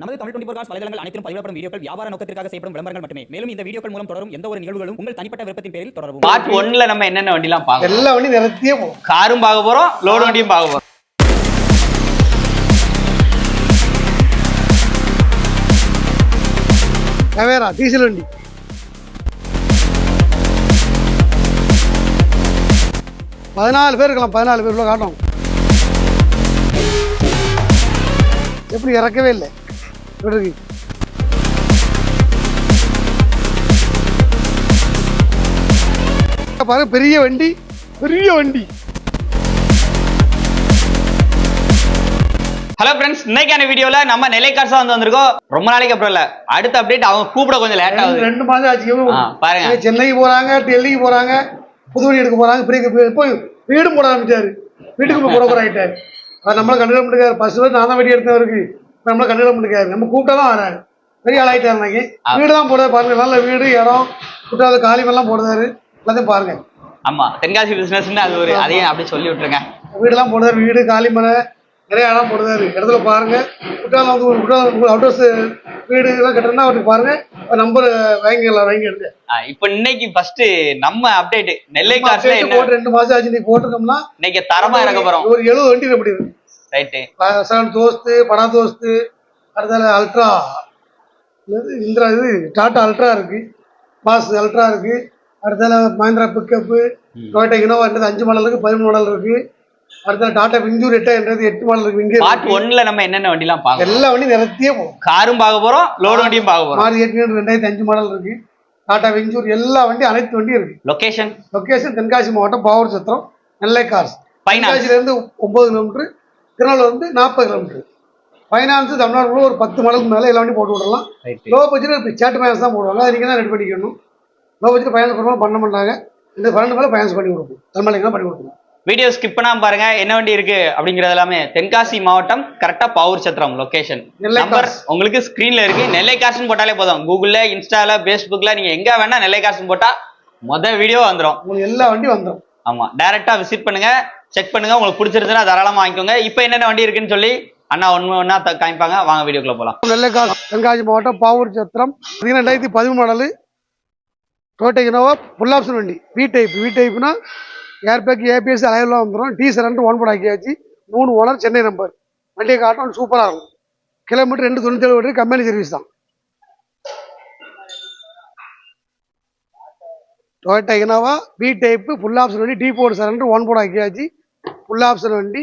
நமது Tamil twenty cos வலைதளங்கள் அனைத்தும் பதிவிடப்படும் வீடியோக்கள் வியாபார நோக்கத்திற்காக செய்யப்படும் விளம்பரங்கள் மட்டுமே. மேலும் இந்த வீடியோக்கள் மூலம் தொடரும் எந்த ஒரு நிகழ்வுகளும் உங்கள் தனிப்பட்ட விருப்பத்தின் பேரில் தொடரவும். பார்ட் ஒன்ல நம்ம என்னென்ன வண்டிலாம் பார்க்கலாம் எல்லா வண்டியும் நிறுத்தியே காரும் பார்க்க போறோம் லோடு வண்டியும் பார்க்க போறோம். டவேரா டீசல் வண்டி. பதினாலு பேர் இருக்கலாம் பதினாலு பேர் உள்ள காட்டும் எப்படி இறக்கவே இல்லை. இருக்கு பாருங்க பெரிய வண்டி பெரிய வண்டி. ஹலோ ஃப்ரெண்ட்ஸ் இன்னைக்கான வீடியோல நம்ம நெல்லை கார்ஸா வந்து வந்திருக்கோம். ரொம்ப நாளைக்கு அப்புறம் இல்ல. அடுத்த அப்டேட் அவங்க கூப்பிட கொஞ்சம் லேட் ஆகுது. ரெண்டு மாதம் ஆச்சு பாருங்க. சென்னைக்கு போறாங்க டெல்லிக்கு போறாங்க புது வண்டி எடுக்க போறாங்க பெரிய போய் வீடும் போட ஆரம்பிச்சாரு. வீட்டுக்கு போய் புரோக்கர் ஆயிட்டாரு அவர் நம்மள கண்டுட முடியாது ஃபர்ஸ்ட் வந்து நான் தான் வண்டி எடுத்தவருக்கு நம்மள கண்டுட முடியாது நம்ம கூப்பிட்டா தான் வராரு. பெரிய ஆளாயிட்டாரு இன்னைக்கு. வீடு தான் போடுறது பாருங்க. நல்ல வீடு இடம். குட்டாத காலிமெல்லாம் போடுறாரு. எல்லாத்தையும் பாருங்க. ஆமா. தென்காசி பிசினஸ்னு அது ஒரு அதையும் அப்படியே சொல்லி விட்டுருங்க. வீடெல்லாம் போடுறாரு வீடு காலிமனை நிறைய இடம் போடுறாரு. இடத்துல பாருங்க. குட்டால வந்து ஒரு குட்டால அவுட்டர்ஸ் வீடு எல்லாம் கட்டுறதுனா அவருக்கு பாருங்க. நம்பர் வாங்கிக்கலாம் வாங்கி எடுங்க இப்போ இன்னைக்கு ஃபர்ஸ்ட் நம்ம அப்டேட் நெல்லை என்ன போட்டு ரெண்டு மாசம் ஆச்சு. இன்னைக்கு போட்டிருக்கோம்னா இன்னைக்கு தரமா இறக்க போறோம். ஒரு எழுபது வண்டி எப்படி இருக்கு ரைட்டு. செவன் தோஸ்து படா தோஸ்து அடுத்தால அல்ட்ரா. இந்திரா இது டாடா அல்ட்ரா இருக்கு. பாஸ் அல்ட்ரா இருக்கு. அடுத்தால மஹிந்திரா பிக்கப்பு டொயோட்டா இனோவான்றது அஞ்சு மாடல் இருக்கு பதிமூணு மாடல் இருக்கு. அடுத்தால டாடா விஞ்சூர் எட்டான்றது எட்டு மாடல் இருக்கு இங்கே பார்ட் ஒன்ல நம்ம என்னென்ன வண்டிலாம் பார்க்கலாம் எல்லா வண்டியும் நிறத்தியே போகும். காரும் பார்க்க போறோம் லோடு வண்டியும் பார்க்க போறோம். மாறி எட்டு ரெண்டாயிரத்தி அஞ்சு மாடல் இருக்கு. டாடா விஞ்சூர் எல்லா வண்டியும் அனைத்து வண்டியும் இருக்கு. லொகேஷன் லொக்கேஷன் தென்காசி மாவட்டம் பாவூர் சத்திரம் நெல்லை கார்ஸ். தென்காசியில இருந்து ஒன்பது கிலோமீட்டர் திருநெல்வேலி வந்து நாற்பது கிலோமீட்டர் ஃபைனான்ஸ் தமிழ்நாடு ஒரு பத்து மடங்கு மேலே எல்லா வண்டியும் போட்டு விடலாம். லோ பட்ஜெட் சேட்டு ஃபைனான்ஸ் தான் போடுவாங்க. அது நீங்கள் தான் ரெடி பண்ணிக்கணும்? லோ பட்ஜெட் ஃபைனான்ஸ் பண்ணுவோம் பண்ண மாட்டாங்க. இந்த பன்னெண்டு மேலே ஃபைனான்ஸ் பண்ணி கொடுப்போம் தமிழ்நாடு பண்ணி கொடுப்போம் வீடியோ ஸ்கிப் பண்ணாம பாருங்க. என்ன வண்டி இருக்கு? அப்படிங்கறது எல்லாமே தென்காசி மாவட்டம் கரெக்டா பவுர் சத்திரம் லொகேஷன் நம்பர். உங்களுக்கு ஸ்கிரீன்ல இருக்கு. நெல்லை காசுன்னு போட்டாலே போதும். கூகுள்ல இன்ஸ்டால பேஸ்புக்ல நீங்க எங்க வேணா நெல்லை காசுன்னு போட்டா மொத வீடியோ உங்களுக்கு எல்லா வண்டியும் வந்துடும் ஆமா. டைரக்டா விசிட் பண்ணுங்க. செக் பண்ணுங்க உங்களுக்கு பிடிச்சிருந்துன்னா தாராளமா வாங்கிக்கோங்க. இப்போ என்னென்ன வண்டி இருக்குன்னு சொல்லி அண்ணா ஒன்று ஒன்றா காமிப்பாங்க. வாங்க வீடியோக்குள்ள போலாம். நெல்லைக்காசு தென்காசி மாவட்டம் பாவூர் சத்திரம் ரெண்டாயிரத்தி பதிமூணு model Toyota Innova full option வண்டி. வி டைப் வி டைப்னா ஏர்பேக் ஏபிஎஸ் அலைவெல்லாம் வந்துடும் டி ரெண்டு ஒன் போர்ட் ஆக்கியாச்சு. மூணு ஓனர் சென்னை நம்பர் வண்டியை காட்டும் சூப்பராக இருக்கும். கிலோமீட்டர் ரெண்டு தொண்ணூற்றி ஏழு கம்பெனி சர்வீஸ் தான். Toyota Innova B type full option வண்டி. T board surrender own board ஆக்கியாச்சு. Full option வண்டி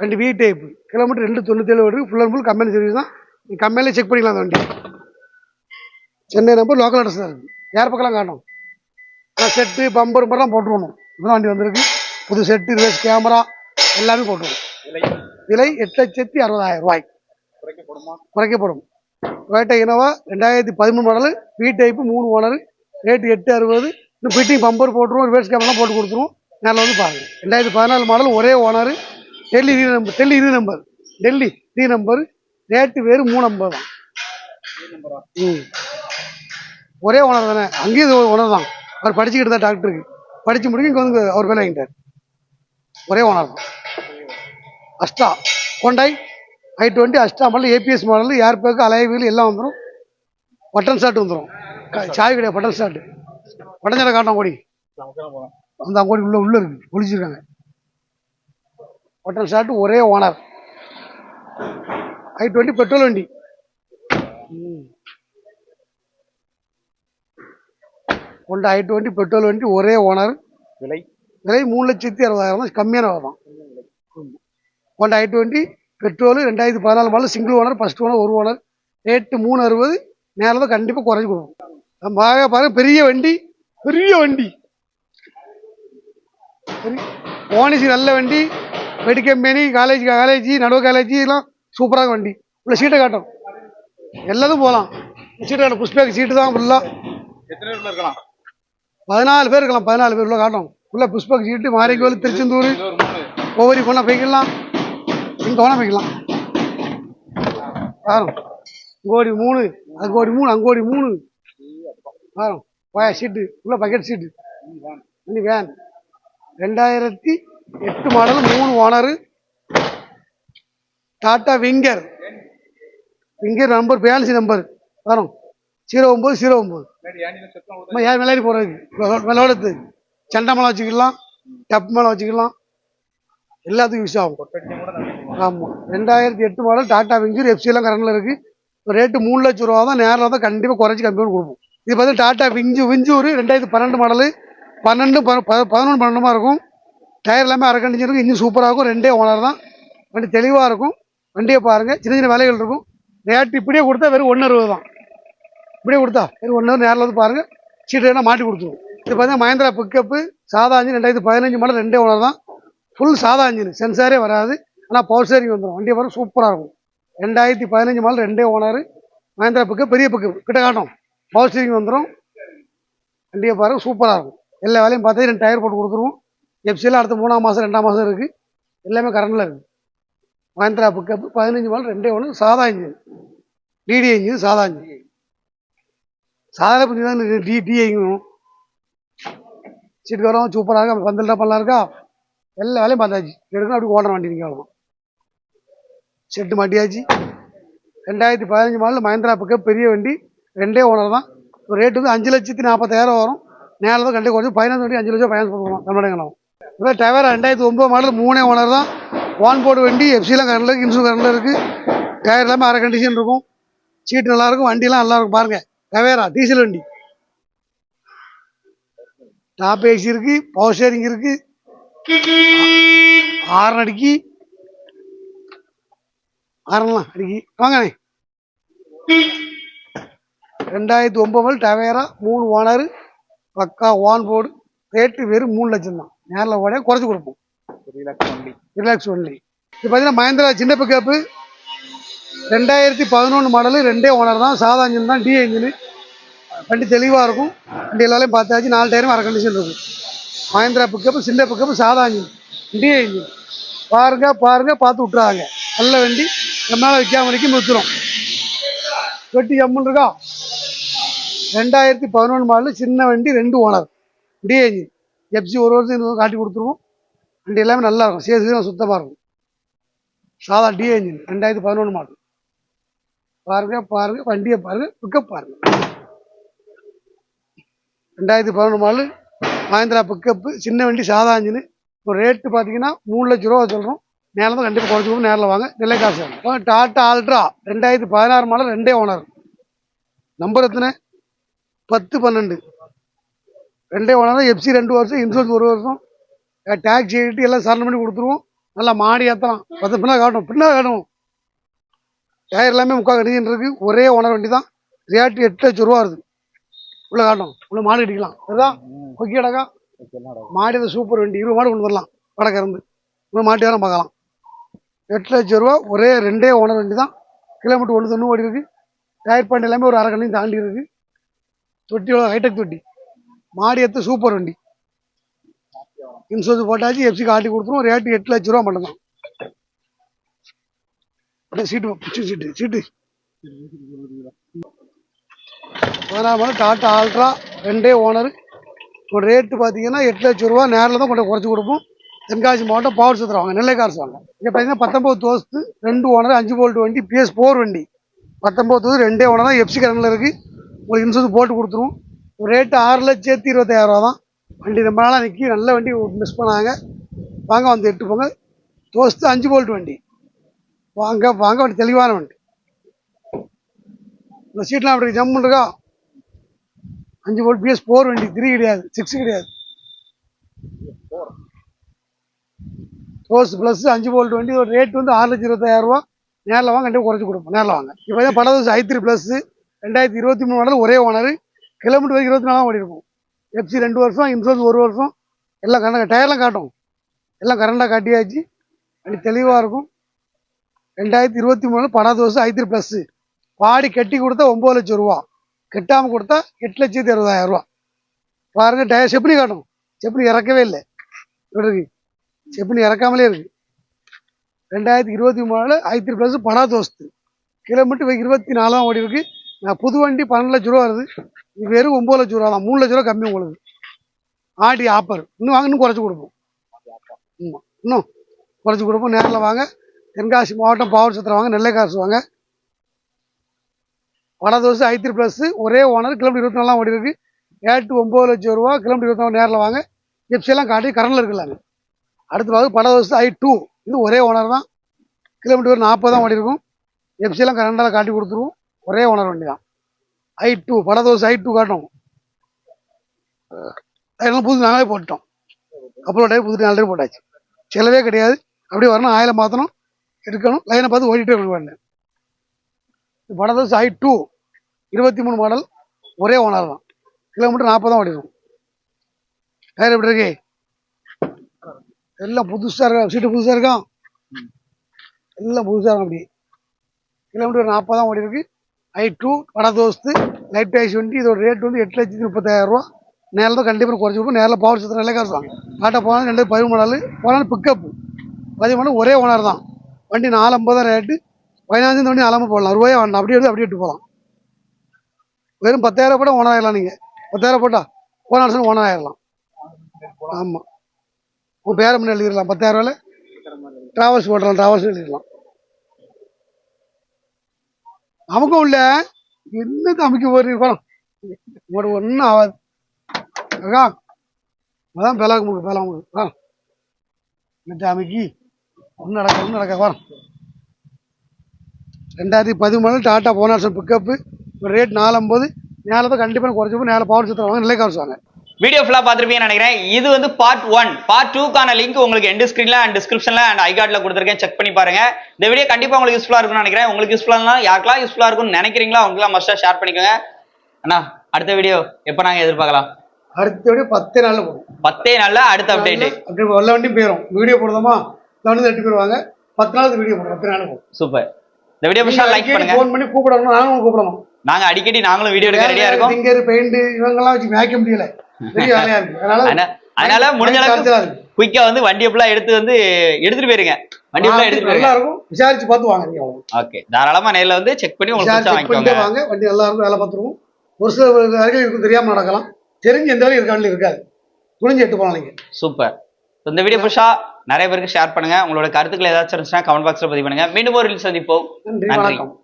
வண்டி வி டைப் கிலோமீட்டர் ரெண்டு தொண்ணூற்றி ஏழு வருது. Full and full company service தான். நீ கம்பெனிலே செக் பண்ணிக்கலாம் அந்த வண்டி. சென்னை நம்பர் லோக்கல் அட்ரஸ் தான் இருக்குது யார் பக்கம்லாம் காட்டும் ஆனால் செட்டு பம்பர் பம்பர்லாம் போட்டுருவோம் இப்போதான் வண்டி வந்திருக்கு. புது செட்டு ரிவர்ஸ் கேமரா எல்லாமே போட்டுருவோம் விலை எட்டு லட்சத்தி அறுபதாயிரம் ரூபாய். குறைக்கப்படும். டொயோட்டா இனோவா ரெண்டாயிரத்தி பதிமூணு மாடலு வி டைப்பு மூணு ஓனர் ரேட்டு எட்டு அறுபது. இன்னும் ஃபிட்டிங் பம்பர் போட்டுருவோம். ரிவர்ஸ் கேமரா போட்டு கொடுத்துருவோம். நேரில் வந்து பாருங்கள் ரெண்டாயிரத்தி பதினாலு மாடல் ஒரே owner Delhi re number Delhi re number Delhi re number rate வேறு மூணு நம்பர் தான். ம். ஒரே ஓனர் தானே. அங்கேயும் இது ஓனர் தான். அவர் படிச்சுக்கிட்டு தான் டாக்டருக்கு படித்து முடிக்க இங்கே வந்து அவர் வேலை வாங்கிட்டார். ஒரே ஓனர் தான். Asta Hyundai i twenty Asta model ABS model airbag அலைய எல்லாம் வந்துடும் பட்டன் ஷாட் வந்துடும் சாய் கிடையாது பட்டன் ஷாட் பட்டன் ஷாட்டை காட்டும் கோடி அந்த அங்கோடி உள்ள உள்ள இருக்கு. ஒளிச்சிருக்காங்க பட்டன் ஷாட் ஒரே ஓனர் ஐ டுவெண்ட்டி பெட்ரோல் வண்டி. ஹோண்டா ஐ டுவெண்ட்டி பெட்ரோல் வண்டி ஒரே ஓனர் விலை? விலை மூணு லட்சத்தி அறுபதாயிரம் கம்மியான தான். ஹோண்டா ஐ டுவெண்ட்டி பெட்ரோல் ரெண்டாயிரத்தி பதினாலு model single owner first owner ஒரு ஓனர் ரேட்டு மூணு அறுபது தான் கண்டிப்பாக குறைஞ்சி கொடுக்கும். ஆக பாருங்க பெரிய வண்டி பெரிய வண்டி. ஓனிசி நல்ல வண்டி மெடி கம்பெனி காலேஜ் காலேஜ் நடுவு காலேஜ் எல்லாம் சூப்பராக வண்டி. உள்ள சீட்டை காட்டும். எல்லாத்துக்கும் போகலாம் சீட்டை காட்டும். புஷ்பேக் சீட்டு தான் ஃபுல்லாக பதினாலு பேர் இருக்கலாம். பதினாலு பேர் உள்ள காட்டும். உள்ள புஷ்பக் சீட்டு மாரிக்கோவில் திருச்செந்தூர் ஒவ்வொரு பொண்ணை போய்க்கலாம். இங்கே வேணா போய்க்கலாம். வரும் கோடி மூணு அது கோடி மூணு அங்கோடி மூணு. வரும் சீட்டு உள்ள பக்கெட் சீட்டு வேன் ரெண்டாயிரத்தி எட்டு மாடல் மூணு owner. Tata Winger. Winger number பேலன்சி number. வரும். ஜீரோ ஒம்பது ஜீரோ ஒம்பது. நம்ம யார் விளையாடி போகிறது விளையாடுறதுக்கு சண்டை மேலே வச்சுக்கலாம் டப் மேலே வச்சுக்கலாம் எல்லாத்துக்கும் யூஸ் ஆகும். ஆமாம் ரெண்டாயிரத்தி எட்டு மாடல் டாடா விங்கர் எஃப்சிலாம் கரண்டில் இருக்குது ரேட்டு மூணு லட்சம் ரூபா தான் நேரில் தான் கண்டிப்பாக குறைச்சி கம்மி கொடுப்போம். இது பார்த்தீங்கன்னா டாடா விஞ்சு விஞ்சூர் ரெண்டாயிரத்தி பன்னெண்டு மாடலு. பன்னெண்டு ப- ப- பதினொன்று பன்னெண்டுமா இருக்கும். டயர் எல்லாமே அரை இருக்கும். இன்னும் சூப்பராக இருக்கும். ரெண்டே ஓனர் தான். வண்டி தெளிவாக இருக்கும். வண்டியை பாருங்கள் சின்ன சின்ன வேலைகள் இருக்கும். ரேட் இப்படியே கொடுத்தா வெறும் ஒன்று அறுபது தான். இப்படியே கொடுத்தா வெறும் ஒன்று நேரில் வந்து பாருங்கள் சீட்டு வேணால் மாட்டி கொடுத்துருவோம் இது பார்த்தீங்கன்னா மஹேந்திரா பிக்கப்பு சாதா அஞ்சு ரெண்டாயிரத்தி பதினஞ்சு மாடல் ரெண்டே ஓனர் தான். ஃபுல் சாதா அஞ்சுன்னு சென்சாரே வராது. ஆனால் பவர் ஸ்டேரிங் வந்துடும் வண்டியை பாருங்கள் சூப்பராக இருக்கும். ரெண்டாயிரத்தி பதினஞ்சு மாடல் ரெண்டே ஓனர் மஹேந்திரா பிக்கப் பெரிய பிக்கப் கிட்ட காட்டும். பவர் ஸ்டேரிங் வந்துடும் வண்டியை பாருங்க சூப்பராக இருக்கும். எல்லா வேலையும் பார்த்து ரெண்டு டயர் போட்டு கொடுத்துருவோம். எஃப்சியில் அடுத்த மூணாம் மாதம் ரெண்டாம் மாதம் இருக்குது எல்லாமே கரண்டில் இருக்குது மஹேந்திரா பிக்கப்பு பதினஞ்சு மாடல் ரெண்டே ஒன்று சாதா இன்ஜின் டிடி இன்ஜின் சாதா இன்ஜின் சாதாரண பண்ணி தான் டி டிஐங்கணும் சீட்டு வரும் சூப்பராக இருக்கா? பந்தல்டா பண்ணலாம் இருக்கா? எல்லா வேலையும் பார்த்தாச்சு. எடுக்கணும் அப்படி ஓடுற வண்டி நீங்கள் அவ்வளோ செட்டு மாட்டியாச்சு. ரெண்டாயிரத்தி பதினஞ்சு மாடல் மஹேந்திரா பிக்கப் பெரிய வண்டி. ரெண்டே ஓனர் தான். ரேட்டு வந்து அஞ்சு லட்சத்தி நாற்பத்தாயிரம் வரும். நேரில் தான் கண்டிப்பாக குறைச்சி ஃபைனான்ஸ் வண்டி அஞ்சு லட்சம் ஃபைனான்ஸ் பண்ணுவோம் தமிழகம் இப்போ டவர் ரெண்டாயிரத்தி ஒம்பது மாடல் மூணே ஓனர் தான். வான் போர்டு வண்டி எஃப்சிலாம் கரண்டில் இருக்குது இன்சூர் கரண்டில் இருக்குது டயர் எல்லாமே அரை கண்டிஷன் இருக்கும். சீட்டு நல்லாயிருக்கும் வண்டிலாம் நல்லா இருக்கும். டவேரா டீசல் வண்டி. டாப் ஏசி இருக்குது பவர் ஸ்டேரிங் இருக்குது ஆரன் அடிக்கி. ஆரன்லாம் அடிக்கி. வாங்கண்ணே ரெண்டாயிரத்தி ஒம்பது டவேரா மூணு ஓனர் பக்கா வான் போர்டு ரேட்டு வெறும் மூணு லட்சம் தான். நேரில் ஓட குறைச்சி கொடுப்போம். ரிலாக்ஸ் ஒன்லி இது பார்த்தீங்கன்னா மஹேந்திரா சின்ன பிக்கப்பு ரெண்டாயிரத்தி பதினொன்று மாடலு ரெண்டே ஓனர் தான். சாதா இன்ஜின் தான். டி இன்ஜினு வண்டி தெளிவாக இருக்கும். வண்டி எல்லாமே பார்த்தாச்சு. நாலு டயரும் அரை கண்டிஷன் இருக்கும். மஹேந்திரா பிக்கப்பு சின்ன பிக்கப்பு சாதா இன்ஜின் டி இன்ஜின் பாருங்க பாருங்க பார்த்து விட்றாங்க நல்ல வண்டி. நம்மளால விற்காம வரைக்கும் விற்றுரும் வெட்டி ஜம்முன்னு இருக்கா? ரெண்டாயிரத்தி பதினொன்று மாடலு சின்ன வண்டி ரெண்டு ஓனர். டி இன்ஜின் ஒரு வருஷம் காட்டி கொடுத்துருவோம். வண்டி எல்லாமே நல்லா இருக்கும். சேசுலாம் சுத்தமாக இருக்கும். சாதா டி இன்ஜின் ரெண்டாயிரத்தி பதினொன்று மாடல். பாருங்க பாருங்க வண்டியை பாருங்க பிக்கப் பாருங்க. ரெண்டாயிரத்தி பதினொன்று மாடல் மஹேந்திரா பிக்கப்பு சின்ன வண்டி சாதா இன்ஜின் இப்போ ரேட்டு பார்த்தீங்கன்னா மூணு லட்ச ரூபா சொல்கிறோம் நேரில் தான் கண்டிப்பாக குறைச்சி நேரில் வாங்க. நிலை காசு டாட்டா ஆல்ட்ரா ரெண்டாயிரத்தி பதினாறு மாடல் ரெண்டே ஓனர். நம்பர் எத்தனை? பத்து பன்னெண்டு. ரெண்டே ஓனர் எஃப்சி ரெண்டு வருஷம் இன்சூரன்ஸ் ஒரு வருஷம். டேக்ஸ் எழுதி எல்லாம் சரணம் பண்ணி கொடுத்துருவோம். நல்லா மாடி ஏற்றலாம் பத்து பின்னா காட்டணும். பின்னா காட்டணும். டயர் எல்லாமே முக்கால் கண்டிஷன் இருக்கு. ஒரே ஓனர் வண்டி தான். ரேட்டு எட்டு லட்சம் ரூபா வருது. உள்ளே காட்டும் உள்ளே மாடு கட்டிக்கலாம் அதுதான் கொக்கி அடக்கா மாடி தான் சூப்பர் வண்டி. இருபது மாடு கொண்டு வரலாம். வடக்க இருந்து இன்னும் மாட்டி வேறு பார்க்கலாம். எட்டு லட்சம் ரூபா ஒரே ரெண்டே ஓனர் வண்டி தான். கிலோமீட்டர் ஒன்று தொண்ணூறு ஓடி இருக்குது டயர் பாயிண்ட் எல்லாமே ஒரு அரை கண்ணையும் தாண்டி இருக்குது தொட்டியோட ஹைடெக் தொட்டி. மாடி எடுத்து சூப்பர் வண்டி. இன்சூரன்ஸ் போட்டாச்சு எஃப்சி காட்டி கொடுத்துருவோம். ரேட்டு எட்டு லட்ச ரூபா மட்டும்தான். தான் சீட்டு பிடிச்சி சீட்டு சீட்டு பதினாறு மணி டாட்டா ஆல்ட்ரா ரெண்டே ஓனர் ஒரு ரேட்டு பார்த்தீங்கன்னா எட்டு லட்ச ரூபா நேரில் தான் கொண்டு குறைச்சி கொடுப்போம். தென்காசி மாவட்டம் பவர் சுத்தர் வாங்க நெல்லை கார்ஸ் வாங்க. இங்கே பார்த்தீங்கன்னா பத்தொம்பது தோசத்து ரெண்டு ஓனர் அஞ்சு போல்ட் வண்டி பிஎஸ் ஃபோர் வண்டி. பத்தொம்பது தோசு ரெண்டே ஓனர் தான் எஃப்சி கரண்டில் இருக்குது உங்களுக்கு இன்சூரன்ஸ் போட்டு கொடுத்துருவோம். ஒரு ரேட்டு ஆறு லட்சத்தி இருபத்தாயிரம் ரூபா தான் வண்டி ரொம்ப நாளாக நிற்கி நல்ல வண்டி மிஸ் பண்ணாங்க. வாங்க வந்து எட்டு போங்க. தோஸ்து அஞ்சு போல்ட் வண்டி. வாங்க வாங்க வண்டி தெளிவான வண்டி. இந்த சீட்லாம் அப்படி ஜம்முன்னு இருக்கா அஞ்சு போல்ட் பிஎஸ் ஃபோர் வண்டி த்ரீ கிடையாது சிக்ஸ் கிடையாது. ரோஸ் ப்ளஸ் அஞ்சு போல்ட் வண்டி ஒரு ரேட் வந்து ஆறு லட்சம் இருபத்தாயிரரூவா நேரில் வாங்க கண்டிப்பாக குறைச்சி கொடுப்போம். நேரில் வாங்க. இப்போ தான் படம் ஐ த்ரீ ப்ளஸ்ஸு ரெண்டாயிரத்தி இருபத்தி மூணு மாடல் ஒரே ஓனர் கிலோமீட்டர் வரைக்கும் இருபத்தி நாலாம் ஓடி இருக்கும் எஃப்சி ரெண்டு வருஷம் இன்சூரன்ஸ் ஒரு வருஷம் எல்லாம் கரெண்டாக டயர்லாம் காட்டும். எல்லாம் கரண்டாக காட்டியாச்சு. வண்டி தெளிவாக இருக்கும். ரெண்டாயிரத்தி இருபத்தி மூணு படாத வருஷம் ஐத்திரி ப்ளஸ்ஸு பாடி கட்டி கொடுத்தா ஒம்பது லட்சம் ரூபா. கட்டாமல் கொடுத்தா எட்டு லட்சத்தி அறுபதாயிரம் ரூபா. பாருங்கள் டயர் செப்பனி காட்டும் செப்பனி இறக்கவே இல்லை. இப்படி இருக்கு? செப்னி இறக்காமலே இருக்குது ரெண்டாயிரத்தி இருபத்தி மூணு ஐத்திரி ப்ளஸ் படா தோஸ்து கிலோமீட்டர் இருபத்தி நாலாம் ஓடி இருக்குது நான் புது வண்டி பன்னெண்டு லட்ச ரூபா வருது. இது வெறும் ஒம்பது லட்ச ரூபா தான். மூணு லட்ச ரூபா கம்மி உங்களுக்கு. ஆடி ஆப்பர் இன்னும் வாங்க இன்னும் குறைச்சி கொடுப்போம். ஆமாம் இன்னும் குறைச்சி கொடுப்போம். நேரில் வாங்க. தென்காசி மாவட்டம் பாவர் சத்திரம் வாங்க. நெல்லை காசு வாங்க. வட தோசை ஐ த்ரீ ப்ளஸ் ஒரே ஓனர். கிலோமீட்டர் இருபத்தி நாலாம் ஓடி இருக்கு. ஏட்டு ஒம்பது லட்சம் ரூபா. கிலோமீட்டர் இருபத்தி நாலு நேரில் வாங்க. எப்சியெல்லாம் காட்டி கரண்டில் இருக்கலாங்க அடுத்து பார்த்து பட தோசை ஐ டூ இது ஒரே ஓனர் தான். கிலோமீட்டர் ஒரு நாற்பது தான் ஓடி இருக்கும். எப்சியெல்லாம் கரண்டில் காட்டி கொடுத்துருவோம். ஒரே ஓனர் வண்டி தான் ஐ டூ பட தோசை ஐ டூ காட்டும் அதெல்லாம் புது நாங்களே போட்டோம் கப்பலோட டைப் புது நாளே போட்டாச்சு. செலவே கிடையாது. அப்படியே வரணும் ஆயில மாற்றணும் எடுக்கணும் லைனை பார்த்து ஓடிட்டே இருக்க வேண்டாம் வடதோசை ஐ டூ இருபத்தி மூணு மாடல் ஒரே ஓனர் தான். கிலோமீட்டர் நாற்பது தான் ஓடிடும் டயர் எப்படி இருக்கு? எல்லாம் புதுசாக இருக்கா? சீட்டு புதுசாக இருக்கான் எல்லாம் புதுசாக இருக்கும் அப்படி? கிலோமீட்டர் நாற்பது தான் ஓடி இருக்கு ஐ டூ வடதோஸ்து லைட் ஐஸ் வண்டி இதோட ரேட் வந்து எட்டு லட்சத்தி முப்பத்தாயிரம் ரூபா. நேரில் தான் கண்டிப்பாக குறைச்சி கொடுப்போம். நேரில் பவர் சுத்தம் நிலை காசு டாட்டா போனால் ரெண்டு பதிமூணு நாள் போனால் பதிவு பதிமூணு ஒரே ஓனர் தான். வண்டி நாலு ஐம்பது தான் ரேட்டு பதினஞ்சு வண்டி நாலாம போடலாம். ரூபாய்? வேண்டாம். அப்படியே எடுத்து அப்படியே விட்டு போகலாம் வெறும் பத்தாயிரம் போட்டால் ஓனர் ஆயிடலாம் நீங்கள் பத்தாயிரம் போட்டா ஓனர் சொல்லி ஓனர் ஆயிடலாம். ஆமாம் உங்கள் பேரை முன்னே எழுதிடலாம். பத்தாயிரம் ரூபாயில் ட்ராவல்ஸ் போடலாம் ட்ராவல்ஸ் எழுதிடலாம். அவங்க உள்ள என்ன தம்பிக்கு ஒரு ஒரு ஒன்றும் ஆகாது. அக்கா அதான் பேலாக்கு முழுக்க பேலா முழுக்க வரோம் இந்த அமைக்கு? ஒன்றும் நடக்க ஒன்று நடக்க. வரோம் ரெண்டாயிரத்தி பதிமூணு டாட்டா போன பிக்கப்பு ஒரு ரேட் நாலு ஐம்பது நேரத்தை கண்டிப்பாக குறைச்சப்போ நேரம் பவர் சத்திரம் வாங்க நிலைக்க வச்சுவாங்க வீடியோ ஃபுல்லா பார்த்துருப்பீங்கன்னு நினைக்கிறேன். இது வந்து பார்ட் ஒன் பார்ட் டூக்கான லிங்க் உங்களுக்கு எண்ட் ஸ்கிரீன்ல அண்ட் டிஸ்கிரிப்ஷன்ல அண்ட் ஐ கார்டில் கொடுத்துருக்கேன். செக் பண்ணி பாருங்க. இந்த வீடியோ கண்டிப்பா உங்களுக்கு யூஸ்ஃபுல்லா இருக்கும்னு நினைக்கிறேன். உங்களுக்கு யூஸ்ஃபுல்லா யாருக்கெல்லாம் யூஸ்ஃபுல்லா இருக்கும்னு நினைக்கிறீங்களோ அவங்களாம் மஸ்டா ஷேர் பண்ணிக்கோங்க. அண்ணா அடுத்த வீடியோ எப்போ நாங்க எதிர்பார்க்கலாம்? அடுத்தபடி பத்தே நாளில் போகும். பத்தே நாள்ல அடுத்த அப்டேட் அப்படி வெள்ள வண்டியும் போயிடும் வீடியோ போடுறோமா? வந்து எட்டு போயிடுவாங்க பத்து நாளுக்கு வீடியோ போடுறோம். பத்து நாள் போகும். சூப்பர் இந்த வீடியோ லைக் பண்ணுங்க. ஃபோன் பண்ணி கூப்பிடணும் நானும் கூப்பிடணும். நாங்க அடிக்கடி நாங்களும் வீடியோ எடுக்க ரெடியா இருக்கோம். ஃபிங்கர் பெயிண்ட் இவங்கெல்லாம் வச்சு மேய்க்க முடியல. அதனால- முடிஞ்ச அளவுக்கு. குயிக்கா வந்து வண்டியை ஃபுல்லா எடுத்து வந்து எடுத்துட்டு போயிருங்க. வண்டி ஃபுல்லா எடுத்துட்டு நல்லா போயிருங்க. இருக்கும். விசாரிச்சு பார்த்து வாங்க. ஓகே தாராளமா நேர்ல வந்து செக் பண்ணி உங்களுக்கு வாங்கிக்கோங்க. வாங்க. வண்டி நல்லா இருக்கும் வேலை பார்த்துருவோம் ஒரு சில வேலைகள் இருக்கும் தெரியாம நடக்கலாம். தெரிஞ்சு எந்த வேலையும் இருக்காண்டு இருக்காது. துணிஞ்சு எட்டு போகலாம் நீங்க. சூப்பர் இந்த வீடியோ புதுசா நிறைய பேருக்கு ஷேர் பண்ணுங்க. உங்களோட கருத்துக்கள் ஏதாச்சும் இருந்துச்சுன்னா கமெண்ட் பாக்ஸ்ல பதிவு பண்ணுங்க. மீண்டும் ஒரு சந்திப்போம். நன்றி. வணக்கம்.